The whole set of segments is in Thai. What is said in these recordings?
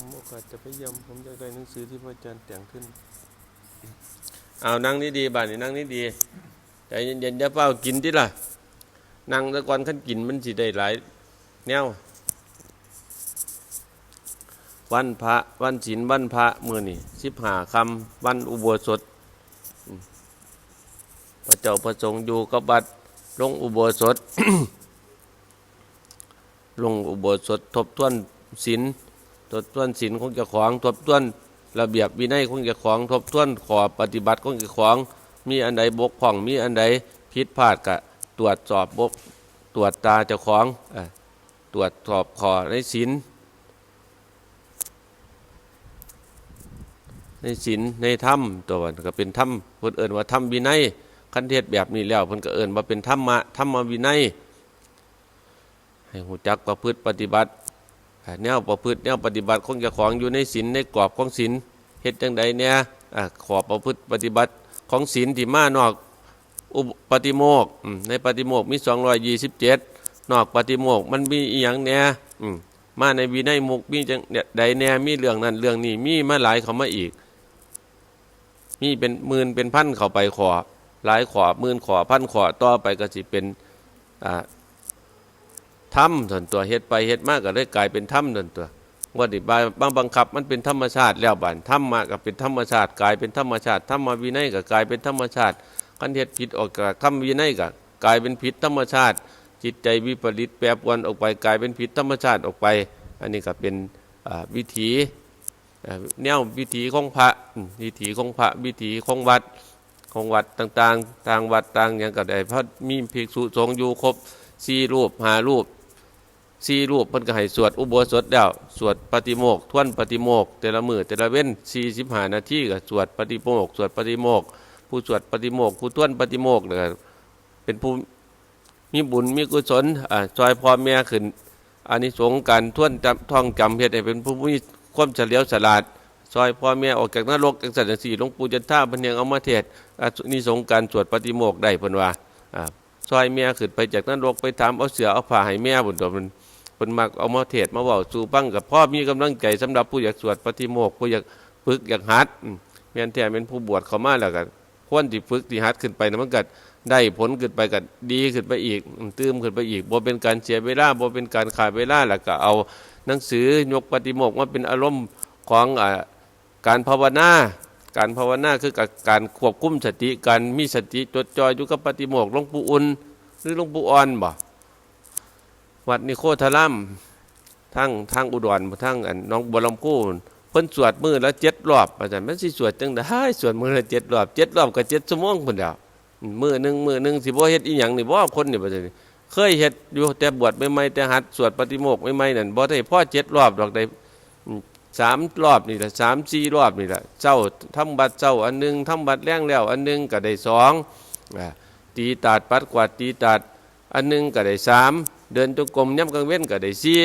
ผมโอกาสจะไปยมผมอยากได้หนังสือที่พระอาจารย์แต่งขึ้น เอานั่งนี่ดีบ้านนี่นั่งนี่ดีใจเย็นๆอย่าเฝ้ากินที่ล่ะ นั่งตะกอนขั้นกินมันสิได้หลายแนววันพระวันศีลวันพระมือนี่สิบหาคำวันอุโบสถ พระเจ้าประสงค์อยู่กับบัดลงอุโบสถ ลงอุโบสถทบทวนศีล ทบทวนศีลของเจ้าของ ทบทวนระเบียบวินัยของเจ้าของ ทบทวนขอปฏิบัติของเจ้าของ มีอันใดบกพร่อง มีอันใดผิดพลาดกะตรวจสอบบกตรวจตาเจ้าของตรวจสอบขอในศีลในศีลในธรรมตัวมันก็เป็นธรรมเพิ่นเอิ้นว่าธรรมวินัยคันเทศแบบนี้แล้วเพิ่นก็เอิ้นว่าเป็นธรรมะธรรมวินัยให้หูจักประพฤติปฏิบัติ แนวประพฤติแนวปฏิบัติของเจ้าของอยู่ในศีลในกรอบของศีลเฮ็ดจังใดเนี่ยอ่าขอประพฤติปฏิบัติของศีลที่มานอกอุปฏิโมกข์ในปฏิโมกข์มี 227 นอกปฏิโมกข์มันมีอีหยังแหน่อืมาในวินัยมุกมีจังใดแน่มีเรื่องนั้นเรื่องนี้มีมาหลายเข้ามาอีก มีเป็นหมื่นเป็นพันเข้าไปขอหลายขอหมื่นขอพันขอต่อไปก็สิเป็นอ่า ถ้ำส่วนตัวเฮ็ดไปเฮ็ดมากก็เลยกลายเป็นถ้ำส่วนตัวว่าดิบายบางบังคับมันเป็นธรรมชาติแล้วบันถ้ำมาก็เป็นธรรมชาติ กลายเป็นธรรมชาติธรรมวินัยก็กลายเป็นธรรมชาติคันเฮ็ดผิดออกกธรรมวินัยก็กลายเป็นผิดธรรมชาติ จิตใจวิปริตแปรปรวนออกไป กลายเป็นผิดธรรมชาติออกไป อันนี้ก็เป็นวิถีแนววิถีของพระวิถีของพระวิถีของวัดของวัดต่างๆ ต่างวัดต่างอย่างก็ได้พระมีภิกษุสงฆ์อยู่ครบสี่รูปห้ารูป สี่รูปเพิ่นก็ให้สวดอุโบสถแล้วสวดปฏิโมกข์ทวนปฏิโมกแต่ละมือแต่ละเว้น45นาทีก็สวดปฏิโมกสวดปฏิโมกผู้สวดปฏิโมกผู้ท่วนปฏิโมกเนี่ยเป็นผู้มีบุญมีกุศลอ่าซอยพ่อแม่ขึ้นอานิสงส์การท่วนจำท่องจำเฮ็ดให้เป็นผู้มีความเฉลียวฉลาดซอยพ่อแม่ออกจากนรกจังสันจังสี่หลวงปู่จันท่าพิ่นยังเอามาเทศอานิสงส์การสวดปฏิโมกได้เพิ่นว่าอ่าซอยแม่ขึ้นไปจากนรกไปถามเอาเสือเอาผ้าให้แม่บุญตัวมัน เพิ่นมักเอามาเทศมาเว้าสู่ฟังกับพ่อมีกำลังใจสำหรับผู้อยากสวดปฏิโมกข์ผู้อยากฝึกอยากหัดอืมแม่นแท้เป็นผู้บวชเขามาแล้วก็ควรที่ฝึกที่หัดขึ้นไปนะมันก็ได้ผลขึ้นไปก็ดีขึ้นไปอีกตื้มขึ้นไปอีกบ่เป็นการเสียเวลาบ่เป็นการขาดเวลาแล้วก็เอาหนังสือยกปฏิโมกข์มาเป็นอารมณ์ของอการภาวนาการภาวนาคือการควบคุมสติการมีสติจดจ่ออยู่กับปฏิโมกข์หลวงปู่อุ่นหรือหลวงปู่อ่อนบ่ วัดนิโคธารามทั้งทางอุดรทั้งอันน้องบัวลำพูเพิ่นสวดมือและเจ็ดรอบอาจารย์มันสิสวดจังได้สวดมือละเจ็ดรอบเจ็ดรอบก็เจ็ดชั่วโมงพุ่นเดียวมือหนึ่งมือหนึ่งสิบ่เฮ็ดอีหยังนี่บ่คนนี่บ่ใช่เคยเฮ็ดอยู่แต่บวชใหม่ๆแต่หัดสวดปฏิโมกข์ใหม่ๆนั่นบ่ได้พ่อเจ็ดรอบดอกได้สามรอบนี่แหละสามสี่รอบนี่แหละเจ้าทำบัตรเจ้าอันหนึงทำบัตรแรงแล้ว อันหนึงก็ได้สองตีตาดปัดกวาดตีตาด อันหนึงก็ได้สามเดินจงกรมย่ำกลางเว้นก็ได้สี่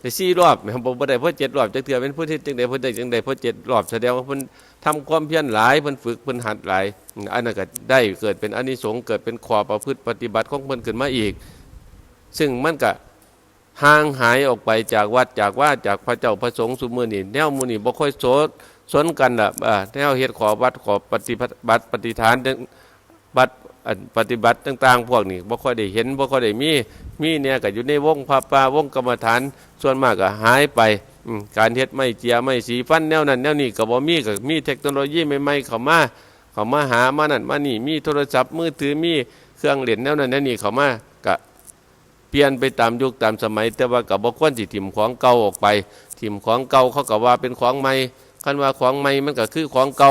ได้สี่รอบแม่นบ่บ่ได้เพราะเจ็ดรอบจักเทื่อเป็นผู้ที่จังได๋เพิ่นได้จังได๋เพราะเจ็ดรอบแสดงว่าเพิ่นทำความเพียรหลายเพิ่นฝึกเพิ่นหัดหลายอันนั้นก็ได้เกิดเป็นอานิสงส์เกิดเป็นขอประพฤติปฏิบัติของเพิ่นขึ้นมาอีก ซึ่งมันก็ห่างหายออกไปจากวัดจากว่าจากพระเจ้าพระสงฆ์สุมือนี้แนวมู่นี้บ่ค่อยโสดสนกันล่ะอ่าแนวเฮ็ดขอวัดขอปฏิบัติปฏิฐานบัดอัน ปฏิบัติต่าง ๆ พวกนี้บ่ค่อยได้เห็นบ่ค่อยได้มีมีเนี่ยก็อยู่ในวงพระป่าวงกรรมฐานส่วนมากก็หายไปการเฮ็ดไม่เจียไม่สีฟันแนวนั้นแนวนี้ก็บ่มีก็มีเทคโนโลยีใหม่ๆเข้ามาเข้ามาหามานั่นมานี่มีโทรศัพท์มือถือมีเครื่องเล่นแนวนั้นแนวนี้เข้ามาก็เปลี่ยนไปตามยุคตามสมัย แต่ว่าก็บ่ควรสิถิ่มของเก่าออกไปถิ่มของเก่าเขาก็ว่าเป็นของใหม่คันว่าของใหม่มันก็คือของเก่า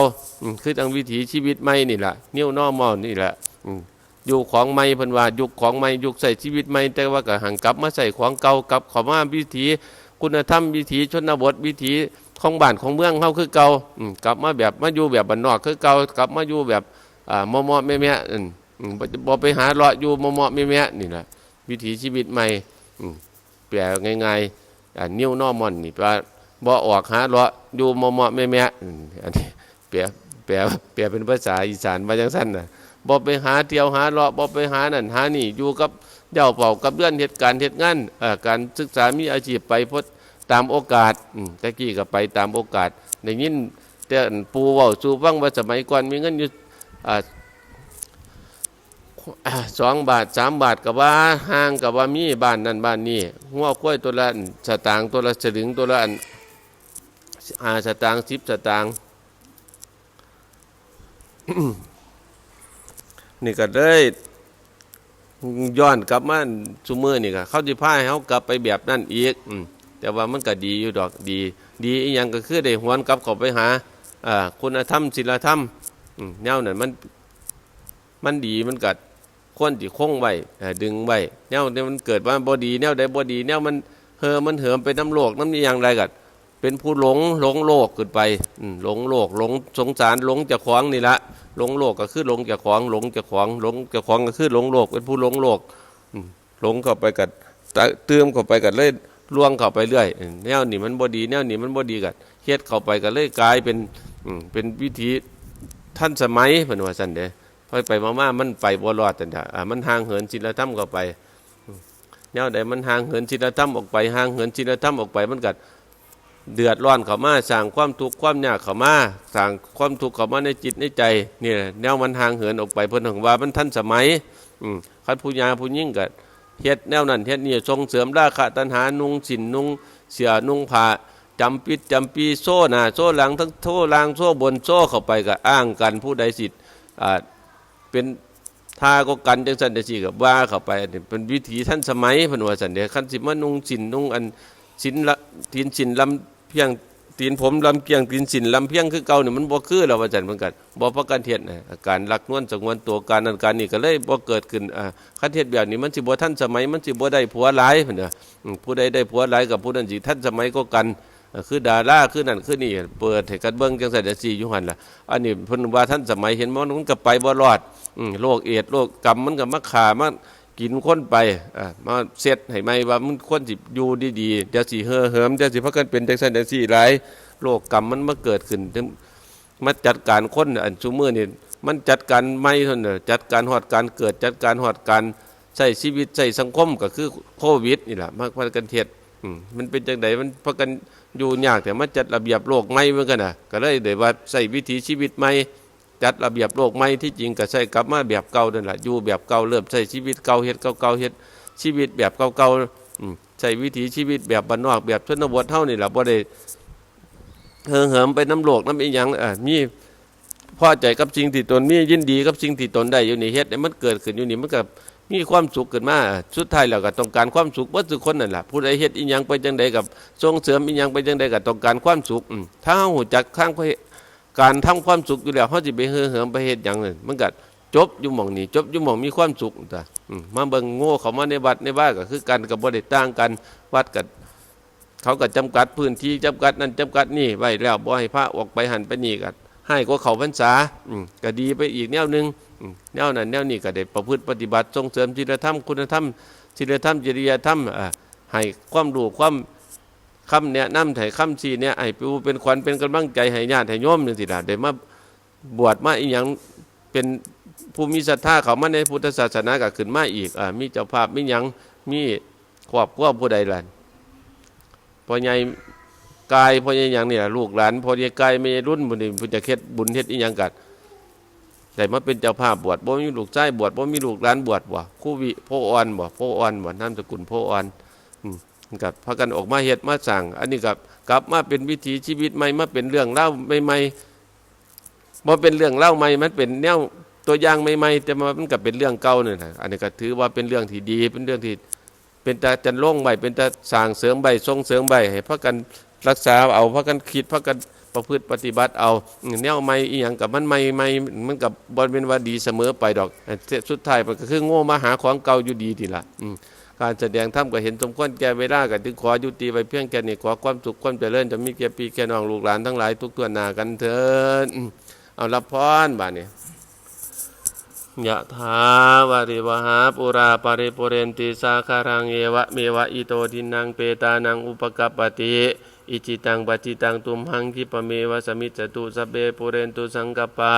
คือทางวิถีชีวิตใหม่นี่แหละ new normal นี่แหละ อยู่ของใหม่เพิ่นว่ายุคของใหม่ยุคใส่ชีวิตใหม่แต่ว่าก็หังกลับมาใส่ของเก่ากลับข้ามาวิถี คุณธรรมวิถีชนบทวิถีของบ้านของเมืองเฮาคือเก่ากลับมาแบบมาอยู่แบบบ้านนอกคือเก่ากลับมาอยู่แบบอ่ามอมอแม่แม่ๆอืมอืมบ่บไปหาเลาะอยู่มอมอแม่แม่นี่แหละวิถีชีวิตใหม่อืมแปลง่ายๆอ่านิวนอมอนนี่แปลว่าบ่ออกหาเลาะอยู่มอมอแม่แม่อันนี้แปลแปลแปลเป็นภาษาอีสานว่าจังซั่นน่ะ บ่ไปหาเที่ยวหาเลาะบ่ไปหานั่นหานี่อยู่กับเจ้าเป่ากับเรื่องเหตุการณ์เหตุงานการศึกษามีอาชีพไปพดตามโอกาสตะกี้ก็ไปตามโอกาสได้ยินแต่อันปูว้าสู่ฟังว่าสมัยก่อนมีเงินอยู่สองบาทสามบาทกับว่าห้างกับว่ามีบ้านนั่นบ้านนี้หัวกล้วยตัวละสตางค์ตัวละสลึงตัวละอันอาสตางค์สิบสตางค์ นี่ก็เลยย้อนกลับมาซุมือนี่ก็เขาจะพาให้เขากลับไปแบบนั่นอีกอืมแต่ว่ามันก็ดีอยู่ดอกดี ดีอีหยังก็คือได้หวนกลับเข้าไปหาอ่าคุณธรรมศีลธรรมแนวนั้นมันมันดีมันกัดควรที่คงไว้ดึงไว้แนวเนี่ยมันเกิดว่าบอดีแนวใดบอดีแนวมันเฮอมันเหิมไปน้ำโลกน้ำนี่อย่างไรกัด เป็นผู้หลงหลงโลกขึ้นไปหลงโลกหลงสงสารหลงจะขวางนี่ละหลงโลกก็คือหลงจะขวางหลงจะขวางหลงจะขวางก็คือหลงโลก เป็นผู้หลงโลกหลงเข้าไปกัดเติมเข้าไปกัดเลยล่วงเข้าไปเรื่อยแนวนี่มันบอดีแนวนี่มันบอดีกัดเฮ็ดเข้าไปกัดเลยกลายเป็นเป็นวิธีท่านสมัยพนว่าซั่นเด้พอไปมาม่ามันไปบ่รอดแต่อ่ามันห่างเหินศีลธรรมก็ไปแนวใดมันห่างเหินศีลธรรมออกไปห่างเหินศีลธรรมออกไปมันกัด เดือดร้อนเขามาสร้างความทุกข์ความยากเขามาสร้างความทุกข์เขามาในจิตในใจนี่แหละแนวมันห่างเหินออกไปเพิ่นถึงว่ามันทันสมัยอืมคันผู้ยาผู้ยิ่งกัเฮ็ดแนวนั้นเฮ็ดนี่ส่งเสริมราคะตัณหานุ่งสินนุ่งเสียนุ่งผ้าจำปิดจำปีโซ่หนาโซ่หลังทั้งโซ่ลางโซ่บนโซ่เข้าไปก็อ้างกันผู้ใดสิทธิ์เป็นทาก็กันจังสันเดชีกับว่าเข้าไปเป็นวิถีท่านสมัยพนวสันเดียขั้นสิมานุงสินนุงอันสินละตีนสินลำ เพียงตีนผมลำเพียงตีนสินลำเพียงคือเก่าเนี่ยมันบ่คือเราว่าจันเหมือนกันบ่พราะการเทียนะอาการรักนวลสงวนตัวการนันการนี้ก็เลยบ่เกิดขึ้นอ่าคันเทียนแบบนี้มันสิบ่ท่านสมัยมันสิบ่ได้ผัวหลายเนน่ะอืมผู้ใดได้ผัวหลายกับผู้นั้นสิท่านสมัยก็กันคือดาราคือนั่นคือนี่เปิดให้กันเบิ่งจังซั่นจะซีอยู่หันล่ะอันนี้เพิ่นว่าท่านสมัยเห็นมันมันก็ไปบ่รอดอืมโรคเอดโรคกรรมมันก็มาขามา กินคนไปอ่ามาเสร็จให้ไหมว่ามันคนสิอยู่ดีๆเดี๋ยวสิเห่อเหิมเดี๋ยวสิพักกันเป็นจังซั่นจังซี่หลายโรคกรรมมันมาเกิดขึ้นมาจัดการคนอันซุมื้อนี่มันจัดการไม่เท่านั้นน่ะจัดการฮอดการเกิดจัดการฮอดการใช้ชีวิตใช้สังคมก็คือโควิดนี่แหละมาพักกันเฮ็ดอืมมันเป็นจังไดมันพักกันอยู่ยากแต่มาจัดระเบียบโลกใหม่เหมือนกันน่ะก็เลยได้ว่าใช้วิถีชีวิตใหม่ จัดระเบียบโลกใหม่ที่จริงก็ใช้กลับมาแบบเก่านั่นแหละอยู่แบบเก่าเริ่มใช้ชีวิตเก่าเฮ็ดเก่าๆเฮ็ดชีวิตแบบเก่าๆอืมใช้วิถีชีวิตแบบบ้านนอกแบบชนบทเท่านี่แหละบ่ได้เหิงเหิมไปน้ำโลกน้ำอีหยังอ่ามีพอใจกับสิ่งที่ตนมียินดีกับสิ่งที่ตนได้อยู่นี่เฮ็ดให้มันเกิดขึ้นอยู่นี่มันก็มีความสุขขึ้นมาสุดท้ายแล้วก็ต้องการความสุขเบิดทุคนนั่นแหละผู้ใดเฮ็ดอีหยังไปจังใดกับส่งเสริมอีหยังไปจังใดก็ต้องการความสุขถ้าเฮารู้จักข้าง การทำความสุขอยู่แล้วเขาจะไปเหือเหิมไปเหตุอย่างนั้นมันก็จบอยู่หม่องนี้ จบอยู่หม่องมีความสุขแต่มาเบิ่งโง่เขามาในวัดในบ้านก็คือกันกับบ่ได้ต่างกันวัดกับเขาก็จำกัดพื้นที่จำกัดนั่นจำกัดนี่ไว้แล้วบ่ให้พระออกไปหันไปนี่ก็ให้ก็เขาพรรษาอืก็ดีไปอีกแนวหนึ่งแนวนั้นแนวนี้ก็ได้ประพฤติปฏิบัติส่งเสริมศีลธรรมคุณธรรมศีลธรรมจริยธรรมให้ความรู้ความ คำเนี่ยนำไถ่คำชีเนี่ยไอ้ปูเป็นขวัญเป็นกำลังใจให้ญาติให้โยมนี่สิล่ะเดี๋ยวมาบวชมาอีหยังเป็นผู้มีศรัทธาเขามาในพุทธศาสนาก็ขึ้นมาอีกอ่ามีเจ้าภาพมีหยังมีครอบครัวผู้ใดล่ะพ่อใหญ่กายพ่อใหญ่หยังนี่ล่ะลูกหลานพ่อใหญ่กายไม่รุ่นบุญนี่ผู้จะเฮ็ดบุญเฮ็ดอีหยังกัดแต่มาเป็นเจ้าภาพบวชบ่มีลูกชายบวชบ่มีลูกหลานบวชบ่คู่วิโพอ่อนบ่โพอ่อนบ่นามสกุลโพอ่อน กับพากันออกมาเฮ็ดมาสั่ง อันนี้กับกลับมาเป็นวิถีชีวิตใหม่มาเป็นเรื่องเล่าใหม่ๆบ่เป็นเรื่องเล่าใหม่มันเป็นแนวตัวอย่างใหม่ๆแต่มันก็เป็นเรื่องเก่าเนี่นะอันนี้ก็ถือว่าเป็นเรื่องที่ดี เป็นเรื่องที่เป็นตาจันโล่งใบเป็นตาสร้างเสริมใบทรงเสริมใบให้พากันรักษาเอาพากันคิดพากันประพฤติปฏิบัติเอาแนวใหม่อีหยังกับมันใหม่ใหม่มันกับบ่เป็นว่าดีเสมอไปดอกสุดท้ายมันก็คือโง่มาหาของเก่าอยู่ดีทีละอื การแสดงธรรมก็เห็นสมควรแก่เวลากันถึงขอยุติไว้เพียงแค่นี้ขอความสุขความเจริญจะมีแก่ปีแก่น้องลูกหลานทั้งหลายทุกตัวหนากันเถิดเอารับพรบาดนี้ยะถาวาริวหาปุราปริปุเรนติสาคารังเอวะเมวะอิโตทินังเปตานังอุปกัปปติอิจิตังปจิตังตุมหังคิปเมวะสมิจตุสเบปุเรนตุสังกปา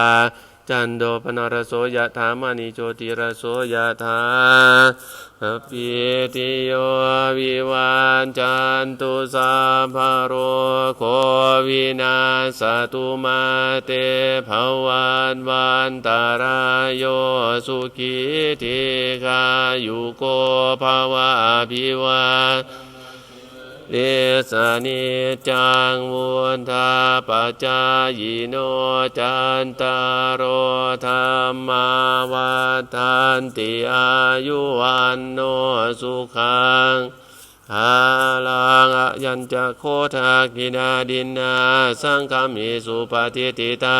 จันโดปนรโสยถามานิโชติรโสยถาอภิติโยวิวันจันตุสัพพโรโควินาสตุมาเตภวันวันตารายโยสุขีทิกายุโกภวะอภิวา เดสนิจังวุนทาปัจายโนจันตารโอธรรมาวัฏันติอายุวันโนสุขังอาลังอยัญจะโคทากินาดินนาสังคามิสุปฏิติตา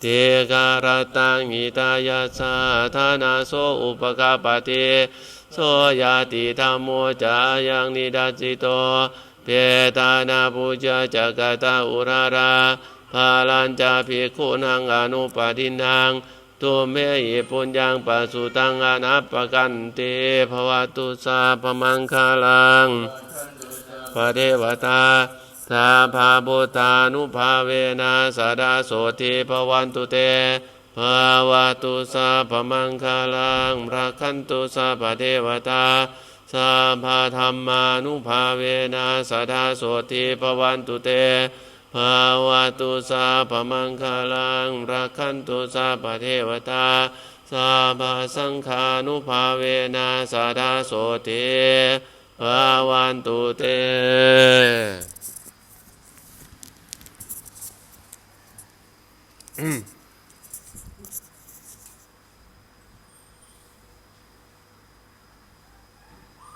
เทการตังหิตายาสาธานาโสอุปกาปติโสยาติธรรมโมจายังนิดัสสิโตเพตานาปูจาจักตาอุราราภาลันจาภิกขุนังอนุปดินังตุเมหิปุญญังปัสสุตังอนัปปกันเตภวตุสาพมังคาลังพระเทวตา ทาภาบุตานุภาเวนะสาดาโสติภวันตุเตภาวะตุสาพมังคาลังรักขันตุสาพเทวตาสาภาธรรมานุภาเวนะสาดาโสติภวันตุเตภาวะตุสาพมังคาลังรักขันตุสาพเทวตาสาภาสังฆานุภาเวนะสาดาโสติภาวันตุเต อืม